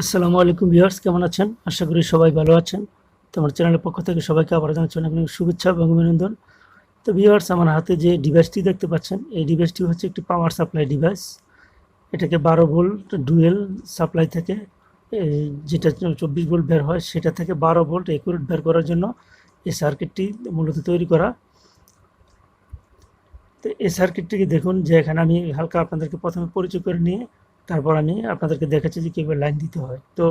আসসালামু আলাইকুম ভিউয়ার্স, কেমন আছেন? আশা করি সবাই ভালো আছেন। তো আমার চ্যানেলের পক্ষ থেকে সবাইকে আবার জানাচ্ছি অনেক অনেক শুভেচ্ছা এবং অভিনন্দন। তো ভিউয়ার্স, আমার হাতে যে ডিভাইসটি দেখতে পাচ্ছেন, এই ডিভাইসটি হচ্ছে একটি পাওয়ার সাপ্লাই ডিভাইস এটাকে বারো ভোল্ট ডুয়েল সাপ্লাই থেকে যেটা চব্বিশ ভোল্ট বের হয়, সেটা থেকে বারো ভোল্ট একুরেট বের করার জন্য এই সার্কিটটি মূলত তৈরি করা। তো এই সার্কিটটিকে দেখুন, যে এখানে আমি হালকা আপনাদেরকে প্রথমে পরিচয় করে নিয়ে তারপর আমি আপনাদেরকে দেখাচ্ছি যে কীভাবে লাইন দিতে হয়। তো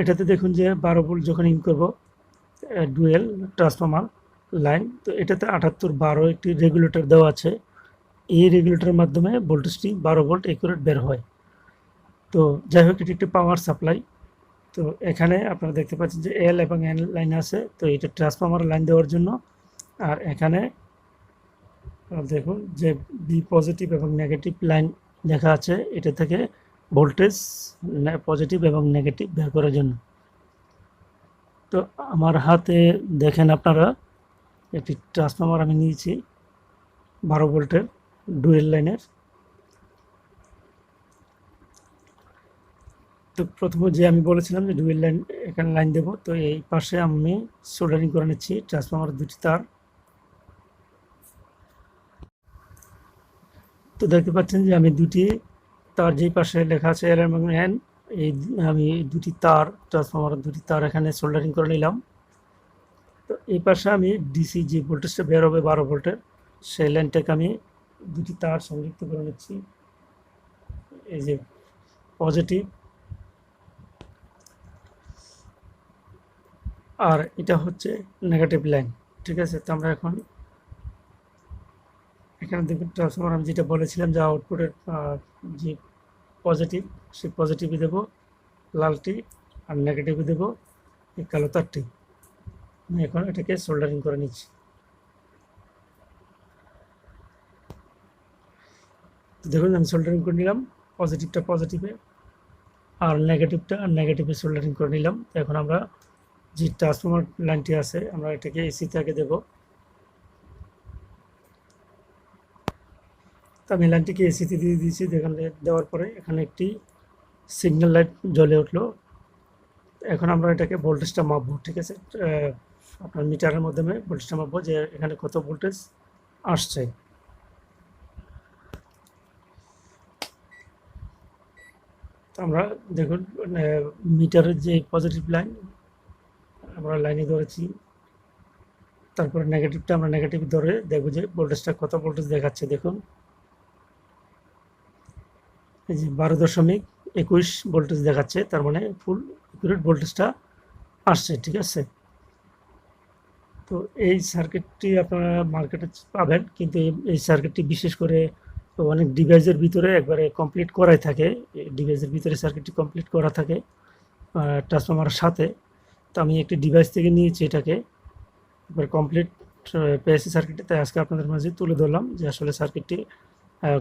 এটাতে দেখুন যে বারো ভোল্ট যখন ইন করব ডুয়েল ট্রান্সফর্মার লাইন, তো এটাতে আটাত্তর বারো একটি রেগুলেটর দেওয়া আছে। এই রেগুলেটরের মাধ্যমে ভোল্টেজটি বারো ভোল্ট একুরেট বের হয়। তো যাই হোক, এটি একটি পাওয়ার সাপ্লাই। তো এখানে আপনারা দেখতে পাচ্ছেন যে এল এবং এন লাইন আছে, তো এটা ট্রান্সফর্মার লাইন দেওয়ার জন্য। আর এখানে, দেখুন যে বি পজিটিভ এবং নেগেটিভ লাইন লেখা আছে এটা থেকে ভোল্টেজ পজিটিভ এবং নেগেটিভ বের করার জন্য। তো আমার হাতে দেখেন আপনারা, একটি ট্রান্সফর্মার আমি নিয়েছি, বারো ভোল্টের ডুয়েল লাইনের। তো প্রথমে যে আমি বলেছিলাম যে ডুয়েল লাইন, এখানে লাইন দেব, তো এই পাশে আমি সোল্ডারিং করে নিচ্ছি ট্রান্সফর্মার দুটি তার। তো দেখতে পাচ্ছেন যে আমি দুটি তার যেই পাশে লেখা আছে এল এবং এন এই আমি দুটি তার ট্রান্সফর্মার দুটি তার এখানে সোল্ডারিং করে নিলাম। তো এই পাশে আমি ডিসি যে ভোল্টেজটা বের হবে বারো ভোল্টের, সেই লাইনটাকে আমি দুটি তার সংযুক্ত করে নিচ্ছি। এই যে পজিটিভ আর এটা হচ্ছে নেগেটিভ লাইন ঠিক আছে? তো আমরা এখন এখানে দেখুন ট্রান্সফর্মার আমি যেটা বলেছিলাম যে আউটপুটের যে পজিটিভ সেই পজিটিভই দেবো, লালটি আর নেগেটিভই দেবো, এই কালো তারটি। আমি এখন এটাকে সোল্ডারিং করে নিচ্ছি। তো দেখুন, আমি সোল্ডারিং করে নিলাম পজিটিভটা পজিটিভে আর নেগেটিভটা আর নেগেটিভে সোল্ডারিং করে নিলাম। এখন আমরা যে ট্রান্সফর্মার লাইনটি আছে, আমরা এটাকে এসিতে আগে দেবো। তো আমি লাইনটিকে এসিতে দিয়ে দিয়েছি। দেখেন দেওয়ার পরে এখানে একটি সিগন্যাল লাইট জ্বলে উঠল। এখন আমরা এটাকে ভোল্টেজটা মাপবো, ঠিক আছে? আপনার মিটারের মাধ্যমে ভোল্টেজটা মাপবো যে এখানে কত ভোল্টেজ আসছে। আমরা দেখুন মিটারের যে পজিটিভ লাইন আমরা লাইনে ধরেছি। তারপরে নেগেটিভটা আমরা নেগেটিভ ধরে দেখব যে ভোল্টেজটা কত ভোল্টেজ দেখাচ্ছে, দেখুন। এই যে বারো দশমিক একুশ ভোল্টেজ দেখাচ্ছে, তার মানে ফুল একুরেট ভোল্টেজটা আসছে, ঠিক আছে? তো এই সার্কিটটি আপনারা মার্কেটে পাবেন, কিন্তু এই- সার্কিটটি বিশেষ করে অনেক ডিভাইসের ভিতরে একবারে কমপ্লিট করাই থাকে। ডিভাইসের ভিতরে সার্কিটটি কমপ্লিট করা থাকে ট্রান্সফর্মারের সাথে। তো আমি একটি ডিভাইস থেকে নিয়েছি এটাকে। এবার কমপ্লিট পেয়েছি সার্কিটটি তাই আজকে আপনাদের মাঝে তুলে ধরলাম যে আসলে সার্কিটটি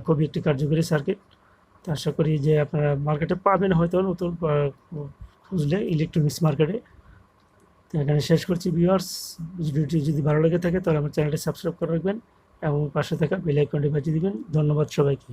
খুবই একটি কার্যকরী সার্কিট তো আশা করি যে আপনারা মার্কেটে পাবেন হয়তো নতুন খুঁজলে ইলেকট্রনিক্স মার্কেটে তো এখানে শেষ করছি ভিউয়ার্স ভিডিওটি যদি ভালো লেগে থাকে তাহলে আমার চ্যানেলটি সাবস্ক্রাইব করে রাখবেন এবং পাশে থাকা বেল আইকনটি বাজিয়ে দেবেন। ধন্যবাদ সবাইকে।